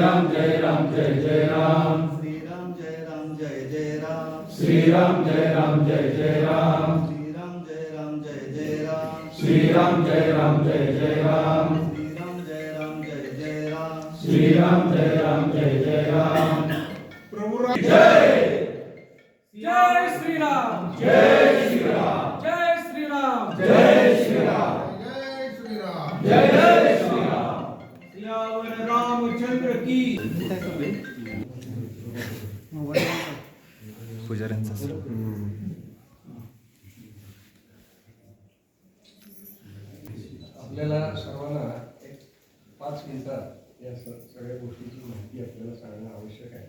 Ram, Jai Ram, Jai Jai Ram. Sri Ram, Jai Ram, Jai Jai Ram. Sri Ram, Jai Ram, Jai Jai Ram. Sri Ram, Jai Ram, Jai Jai Ram. Sri Ram, Jai Ram, Jai Jai Ram. Prabhu Ram, Jai. Jai Sri Ram. Jai Sri Ram. Jai Sri Ram. Jai Sri Ram. Jai Sri Ram. Jai Sri Ram. आपल्याला सर्वांना एक पाच मिनिटात या सगळ्या गोष्टीची माहिती आपल्याला सांगणं आवश्यक आहे.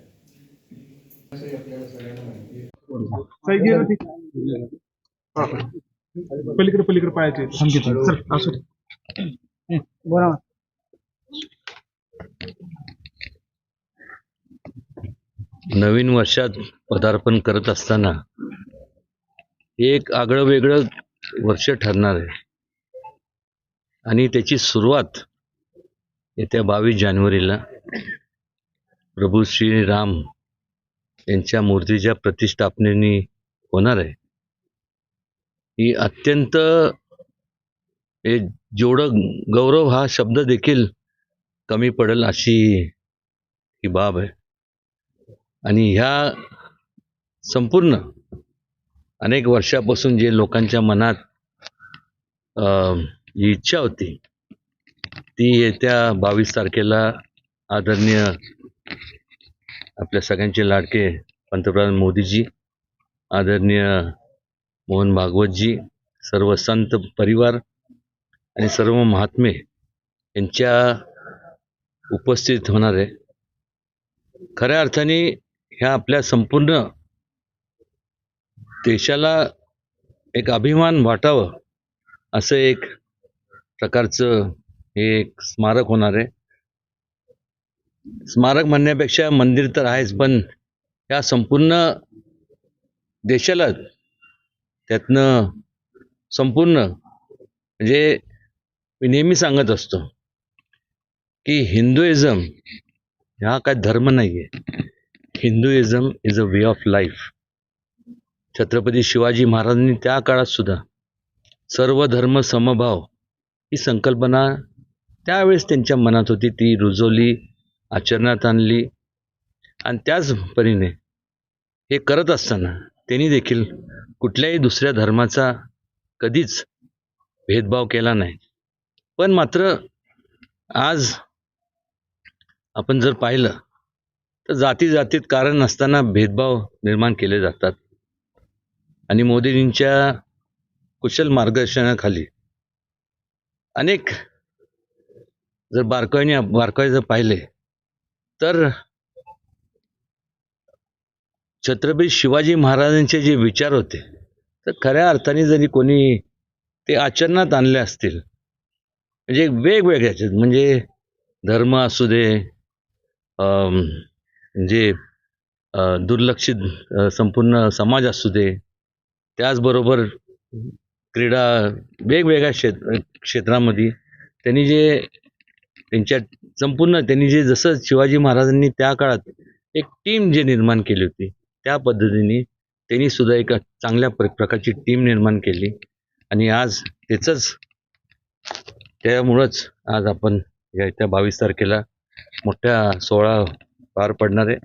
असंही आपल्याला सगळ्यांना माहिती आहे. पलीकडे पलीकडे पाहायचे चल असू दे बरोबर नवीन वर्षात पदार्पण करत असताना एक आगळं वेगळं वर्ष ठरणार आहे. आणि त्याची सुरुवात येत्या बावीस जानेवारीला प्रभू श्रीराम यांच्या मूर्तीच्या प्रतिष्ठापनेने होणार आहे. ही अत्यंत हे जेवढं गौरव हा शब्द देखील कमी पडेल अशी ही बाब आहे. आणि ह्या संपूर्ण अनेक वर्षापासून जे लोकांच्या मनात जी इच्छा होती ती येत्या बावीस तारखेला आदरणीय आपल्या सगळ्यांचे लाडके पंतप्रधान मोदीजी आदरणीय मोहन भागवतजी सर्व संत परिवार आणि सर्व महात्मे यांच्या उपस्थित होणारे खऱ्या अर्थाने ह्या आपल्या संपूर्ण देशाला एक अभिमान वाटावं असं एक प्रकारचं हे एक स्मारक होणार आहे. स्मारक म्हणण्यापेक्षा मंदिर तर आहेच पण ह्या संपूर्ण देशाला त्यातनं संपूर्ण म्हणजे मी नेहमी सांगत असतो की हिंदुइझम हा काय धर्म नाही आहे Hinduism is a way of life Chhatrapati Shivaji महाराजांनी त्या काळात सुद्धा सर्व धर्म समभाव ही संकल्पना त्यावेळेस त्यांच्या मनात होती. ती रुजवली आचरणात आणली आणि त्याच परीने हे करत असताना त्यांनी देखील कुठल्याही दुसऱ्या धर्माचा कधीच भेदभाव केला नाही. पण मात्र आज आपण जर पाहिलं तर जाती जातीत कारण नसताना भेदभाव निर्माण केले जातात. आणि मोदीजींच्या कुशल मार्गदर्शनाखाली अनेक जर बारकाईने बारकाई जर पाहिले तर छत्रपती शिवाजी महाराजांचे जे विचार होते तर खऱ्या अर्थाने जरी कोणी ते आचरणात आणले असतील म्हणजे वेगवेगळ्याचे म्हणजे धर्म असू दे जे दुर्लक्षित संपूर्ण समाज असू दे त्याचबरोबर क्रीडा वेगवेगळ्या क्षेत्र क्षेत्रामध्ये त्यांनी जे त्यांच्या संपूर्ण त्यांनी जे जसं शिवाजी महाराजांनी त्या काळात एक टीम जे निर्माण केली होती त्या पद्धतीने त्यांनी सुद्धा चांगल्या प्र प्रकारची टीम निर्माण केली. आणि आज त्याचंच त्यामुळंच आज आपण या त्या बावीस तारखेला मोठ्या सोहळा पार पडणार आहे.